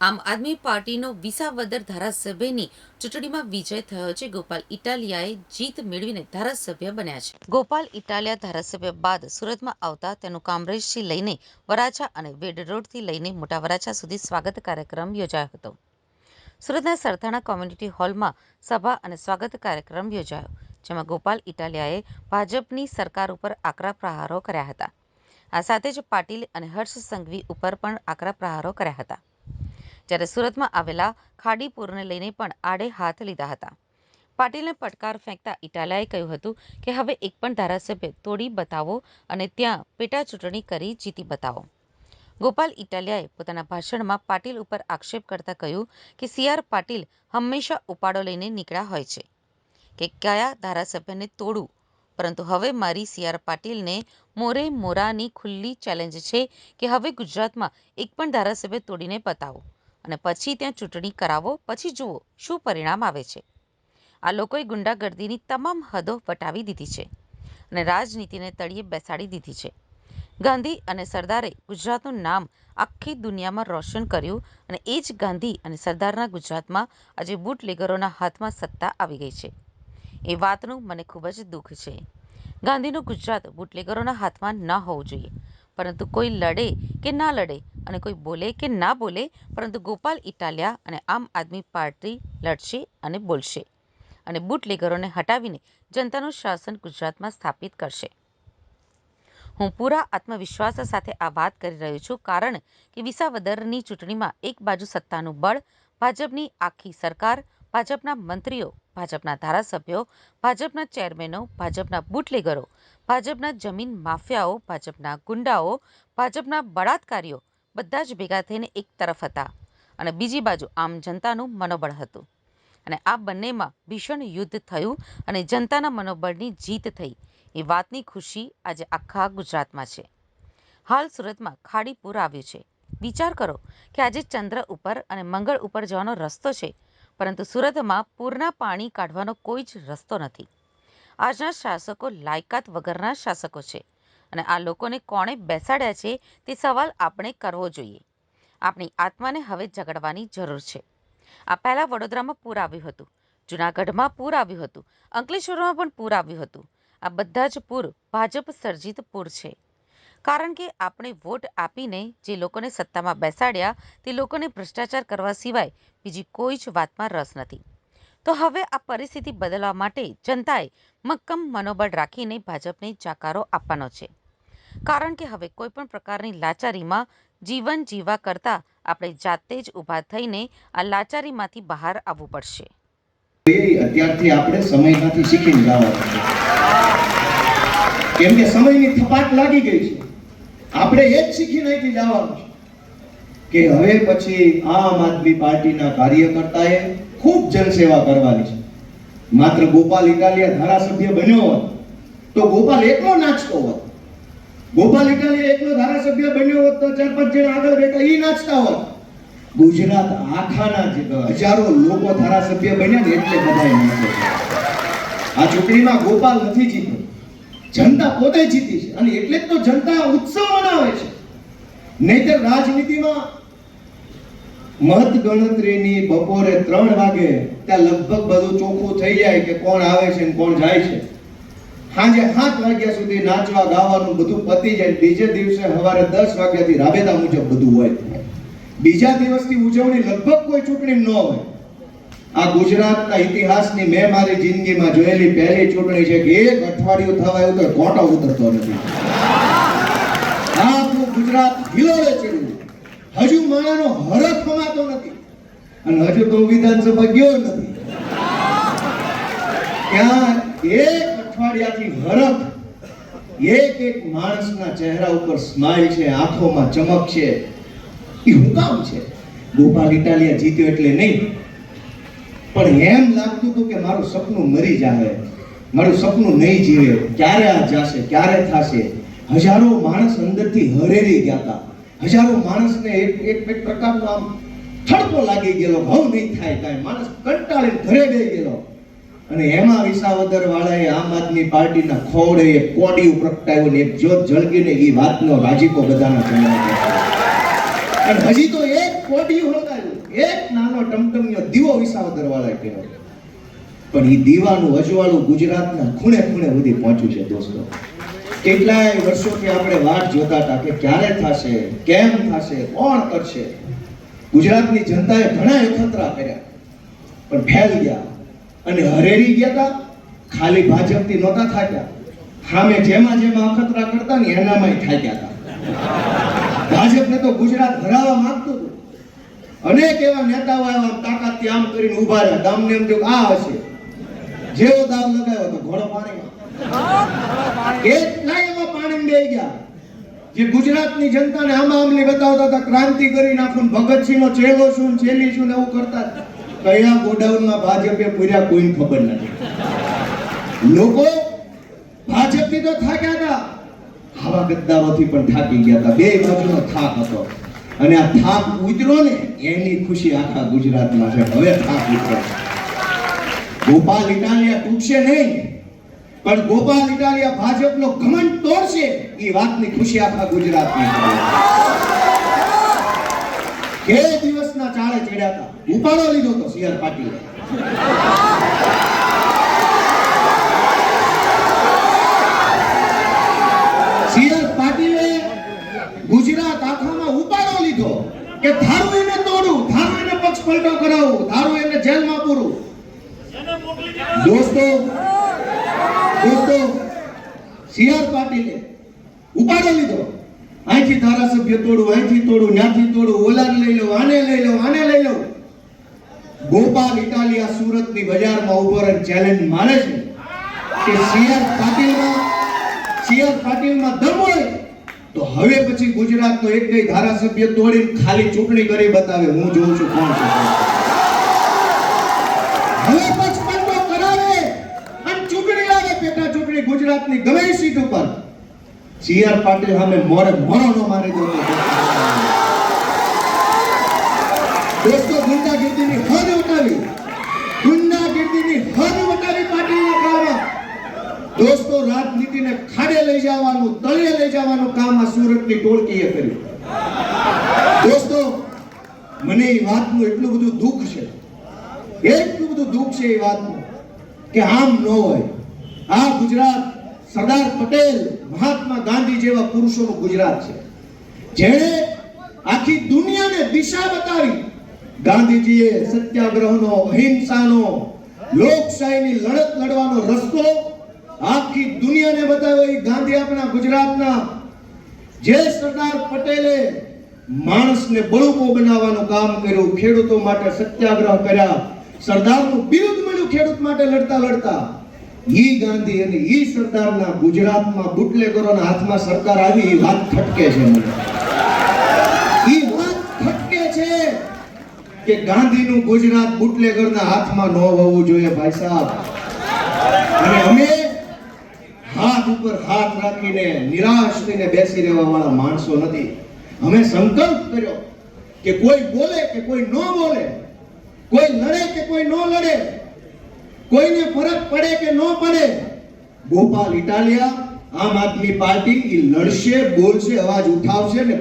આમ આદમી પાર્ટીનો વિસાવદર ધારાસભ્યની ચૂંટણીમાં વિજય થયો છે. ગોપાલ ઇટાલિયાએ જીત મેળવીને ધારાસભ્ય બન્યા છે. ગોપાલ ઇટાલિયા ધારાસભ્ય બાદ સુરતમાં આવતા તેનું કામરેજથી લઈને વરાછા અને વેડ રોડથી લઈને મોટા વરાછા સુધી સ્વાગત કાર્યક્રમ યોજાયો હતો. સુરતના સરથાણા કોમ્યુનિટી હોલમાં સભા અને સ્વાગત કાર્યક્રમ યોજાયો, જેમાં ગોપાલ ઇટાલિયાએ ભાજપની સરકાર ઉપર આકરા પ્રહારો કર્યા હતા. આ સાથે જ પાટીલ અને હર્ષ સંઘવી ઉપર પણ આકરા પ્રહારો કર્યા હતા. જ્યારે સુરતમાં આવેલા ખાડીપુરને લઈને પણ આડે હાથ લીધા હતા. પાટીલને પડકાર ફેંકતા ઇટાલિયાએ કહ્યું હતું કે, હવે એક પણ ધારાસભ્ય તોડી બતાવો અને ત્યાં પેટા ચૂંટણી કરી જીતી બતાવો. ગોપાલ ઇટાલિયાએ પોતાના ભાષણમાં પાટીલ ઉપર આક્ષેપ કરતા કહ્યું કે સી આર પાટીલ હંમેશા ઉપાડો લઈને નીકળ્યા હોય છે. કે કયા ધારાસભ્યને તોડું? પરંતુ હવે મારી સી આર પાટીલને મોરે મોરાની ખુલ્લી ચેલેન્જ છે કે, હવે ગુજરાતમાં એક પણ ધારાસભ્ય તોડીને બતાવો. અને પછી ત્યાં ચૂંટણી કરાવો, પછી જુઓ શું પરિણામ આવે છે. આ લોકોએ ગુંડાગર્દીની તમામ હદો વટાવી દીધી છે અને રાજનીતિને તળિયે બેસાડી દીધી છે. ગાંધી અને સરદારે ગુજરાતનું નામ આખી દુનિયામાં રોશન કર્યું અને એ જ ગાંધી અને સરદારના ગુજરાતમાં આજે બુટલેગરોના હાથમાં સત્તા આવી ગઈ છે. એ વાતનું મને ખૂબ જ દુઃખ છે. ગાંધીનું ગુજરાત બુટલેગરોના હાથમાં ન હોવું જોઈએ. પરંતુ કોઈ લડે કે ના લડે અને કોઈ બોલે કે ના બોલે, પરંતુ ગોપાલ ઇટાલિયા અને આમ આદમી પાર્ટી લડશે અને બોલશે અને બુટલેગરોને હટાવીને જનતાનું શાસન ગુજરાતમાં સ્થાપિત કરશે. હું પૂરા આત્મવિશ્વાસ સાથે આ વાત કરી રહ્યો છું કારણ કે વિસાવદરની ચૂંટણીમાં એક બાજુ સત્તાનું બળ, ભાજપની આખી સરકાર, ભાજપના મંત્રીઓ, ભાજપના ધારાસભ્યો, ભાજપના ચેરમેનો, ભાજપના બુટલેગરો ભાજપના જમીન માફિયાઓ, ભાજપના ગુંડાઓ, ભાજપના બળાત્કારીઓ બધા જ ભેગા થઈને એક તરફ હતા અને બીજી બાજુ આમ જનતાનું મનોબળ હતું. અને આ બંનેમાં ભીષણ યુદ્ધ થયું અને જનતાના મનોબળની જીત થઈ. એ વાતની ખુશી આજે આખા ગુજરાતમાં છે. હાલ સુરતમાં ખાડી પૂર આવ્યું છે. વિચાર કરો કે આજે ચંદ્ર ઉપર અને મંગળ ઉપર જવાનો રસ્તો છે, પરંતુ સુરતમાં પૂરના પાણી કાઢવાનો કોઈ જ રસ્તો નથી. આજના શાસકો લાયકાત વગરના શાસકો છે અને આ લોકોને કોણે બેસાડ્યા છે તે સવાલ આપણે કરવો જોઈએ. આપણી આત્માને હવે જગાડવાની જરૂર છે. આ પહેલાં વડોદરામાં પૂર આવ્યું હતું, જુનાગઢમાં પૂર આવ્યું હતું, અંકલેશ્વરમાં પણ પૂર આવ્યું હતું. આ બધા જ પૂર ભાજપ સર્જિત પૂર છે. કારણ કે આપણે વોટ આપીને જે લોકોને સત્તામાં બેસાડ્યા તે લોકોને ભ્રષ્ટાચાર કરવા સિવાય બીજી કોઈ જ વાતમાં રસ નથી. તો હવે આ પરિસ્થિતિ બદલવા માટે જનતાએ મક્કમ મનોબળ રાખીને ભાજપને જાકારો આપવાનો છે. કારણ કે હવે કોઈપણ પ્રકારની લાચારીમાં જીવન જીવવા કરતાં આપણે જાતે જ ઊભા થઈને આ લાચારીમાંથી બહાર આવવું પડશે. અત્યારથી આપણે સમયમાંથી શીખીને જવાનું છે. કેમ કે સમયની થપાટ લાગી ગઈ છે. આપણે એ જ શીખીને અહીંથી જવાનું છે. કે હવે પછી આમ આદમી પાર્ટીના કાર્યકર્તાએ ખૂબ જનસેવા કરવાની છે. માત્ર ગોપાલ ઇટાલિયા ધારાસભ્ય બન્યો હોત, તો ગોપાલ એકલો નાચતો હોત. ગોપાલ ઇટાલિયા એકલો ધારાસભ્ય બન્યો હોત, તો ચાર પાંચ જણા આગળ બેઠા એ નાચતા હોત. ગુજરાત આખાના જે હજારો લોકો ધારાસભ્ય બન્યા ને એટલે બધાએ નાચે આ ચૂંટણીમાં ગોપાલ નથી જીત્યો. જનતા પોતે જીતી છે. અને એટલે જ તો જનતા ઉત્સવ મનાવે છે. નહીતર રાજનીતિમાં મત ગણતરીની બપોરે ત્રણ વાગે ત્યાં લગભગ બધું ચોખ્ખું થઈ જાય કે કોણ આવે છે ને કોણ જાય છે. સાંજે સાત વાગ્યા સુધી નાચવા ગાવાનું બધું પતી જાય. બીજે દિવસે સવારે દસ વાગ્યાથી રાબેતા મુજબ બધું હોય. બીજા દિવસની ઉજવણી લગભગ કોઈ ચૂંટણી ન હોય. આ ગુજરાતના ઇતિહાસની મેં મારી જિંદગીમાં જોયેલી પહેલી ચૂંટણી છે કે એક અઠવાડિયું થવા આવ્યું તો કોટો ઉતરતો નથી. આ આપણું ગુજરાત હિલોળે ચડ્યું. હજુ માણાનો હરખ કમાતો નથી. અને હજુ તો વિધાનસભા ગયો નથી. ત્યાં એક અઠવાડિયાથી હરખ, એક એક માણસના ચહેરા ઉપર સ્માઇલ છે, આંખોમાં ચમક છે. એ હું કામ છે? ગોપાલ ઇટાલિયા જીત્યો એટલે નહીં. પણ એમ લાગતું હતું કે મારું સપનું મરી જાવે મારું સપનું નહીં જીવે. ક્યારે આ જાશે? ક્યારે થાશે? હજારો માણસ અંદરથી હરેરી ગયા હતા. હજારો માણસને એક એક એક પ્રકારનો આમ થડકો લાગી ગયેલો, ભાવ નહીં થાય કાંઈ. માણસ કંટાળીને ઘરે ગઈ ગયેલો. અને એમાં વિસાવદર વાળાએ આમ આદમી પાર્ટીના ખોડે એક કોડી પ્રગટાવ્યું ને એક જ્યોત ઝળકીને એ વાતનો રાજીકો બધાના ચહેરા અને હજી તો એક કોડી હોગાયું એક નાનો ટમટમિયો દીવો વિસાવદર વાળાએ કર્યો. પણ એ દીવાનું અજવાળું ગુજરાતના ખૂણે ખૂણે સુધી પહોંચ્યું છે, દોસ્તો. કેટલાય વર્ષોથી આપણે વાટ જોતા હતા કે ક્યારે થશે, કેમ થશે, કોણ કરશે? ગુજરાતની જનતાએ ઘણા અખતરા કર્યા, પણ ફેલ ગયા અને હરેરી ગયા હતા ખાલી ભાજપથી નહોતા થાક્યા. સામે જેમાં જેમાં અખતરા કરતા ને એનામાંય થાક્યા હતા. ભાજપને તો ગુજરાત હરાવવા માંગતું હતું. અનેક એવા નેતાઓ આવ્યા તાકાતથી આમ કરીને ઊભા રહ્યા. ગામને એમ થયું આ હશે. જેવો દાવ લગાવ્યો તો ઘોડો પાણીમાં. કેટલાય એવા પાણી બે ગયા. જે ગુજરાતની જનતાને આમ આમલી બતાવતા હતા, ક્રાંતિ કરી નાખું ભગતસિંહ નો ચેલો શું ચેલી શું એવું કરતા. કયા ગોડાઉનમાં ભાજપે પૂર્યા કોઈને ખબર નથી. લોકો ભાજપથી તો થાક્યા હતા. આવા ગદ્દારોથી પણ થાકી ગયા હતા. બે બાજુનો થાક હતો. અને આ થાક ઉતરો ને, એની ખુશી આખા ગુજરાતમાં છે. હવે થાક ઉતરો. ગોપાલ ઇટાલિયા તૂટશે નહીં. પણ ગોપાલ ઇટાલિયા ભાજપનો ઘમંડ તોડશે એ વાતની ખુશી આખા ગુજરાતની કે દિવસના ચાળે ચડ્યા ઉપાડો લીધો તો સીઆર પાટીલે. સીઆર પાટીલે ગુજરાત આખામાં ઉપાડો લીધો કે ધારું એને તોડું ધારું એને પક્ષ પલટો કરાવું ધારું એને જેલમાં પૂરું. દોસ્તો દોસ્તો સીઆર પાટીલે ઉપાડો અહીંથી ધારાસભ્ય તોડું, અહીંથી તોડું ત્યાંથી તોડું ઓલાને લઈ લો, આને લઈ લો, આને લઈ લો. ગોપાલ ઇટાલિયા સુરતની બજારમાં ઊભો રહીને ચેલેન્જ મારે છે કે સીઆર પાટીલમાં સીઆર પાટીલમાં દમ હોય તો હવે પછી ગુજરાતનો એક ધારાસભ્ય તોડીને ખાલી ચૂંટણી કરી બતાવે. હું જોઉં છું કોણ છે કોણ. હવે પચપનનો કરાવે અને ચૂંટણી લાવે પેટા ચૂંટણી ગુજરાતની ગમે સીટ ઉપર. સીઆર પાટીલ સામે મોરે મોરો નો મારી દો દોસ્તો, ગુંડાગીર્દીની હદ ઉઠાવી. ગુંડાગીર્દીની હદ ઉઠાવી પાટીલના કાળમાં. દોસ્તો, રાજનીતિને ખાડે લઈ જવાનું, તળિયે લઈ જવાનું કામ આ સુરતની ટોળકીએ કર્યું. દોસ્તો, મને એ વાતનું એટલું બધું દુઃખ છે. એટલું બધું દુઃખ છે એ વાતનું, કે આમ ન હોય. આ ગુજરાત સરદાર પટેલ મહાત્મા ગાંધી જેવા પુરુષોનું ગુજરાત છે. જેણે આખી દુનિયાને દિશા બતાવી. ગાંધીજીએ સત્યાગ્રહનો, અહિંસાનો, લોકશાહીની લડત લડવાનો રસ્તો આખી દુનિયાને બતાવ્યો. એ ગાંધી આપણા ગુજરાતના. જે સરદાર પટેલે માણસને બળુકો બનાવવાનું કામ કર્યું, ખેડૂતો માટે સત્યાગ્રહ કર્યા, સરદારનું બિરુદ મળ્યું ખેડૂત માટે લડતા લડતા. ઈ ગાંધી અને ઈ સરદારના ગુજરાતમાં બુટલેગરોના હાથમાં સરકાર આવી એ વાત ખટકે છે મને. ઈ વાત ખટકે છે કે ગાંધીનું ગુજરાત બુટલેગરના હાથમાં ન હોવું જોઈએ ભાઈ સાહેબ. અને અમે હાથ ઉપર હાથ રાખીને નિરાશ થઈને બેસી રહેવા વાળા માણસો નથી. અમે સંકલ્પ કર્યો કે કોઈ બોલે કે કોઈ ન બોલે, કોઈ લડે કે કોઈ ન લડે કોઈને ફરક પડે કે ન પડે? ગોપાલ ઇટાલિયા, આમ આદમી પાર્ટી એ લડશે, બોલશે, અવાજ ઉઠાવશે ને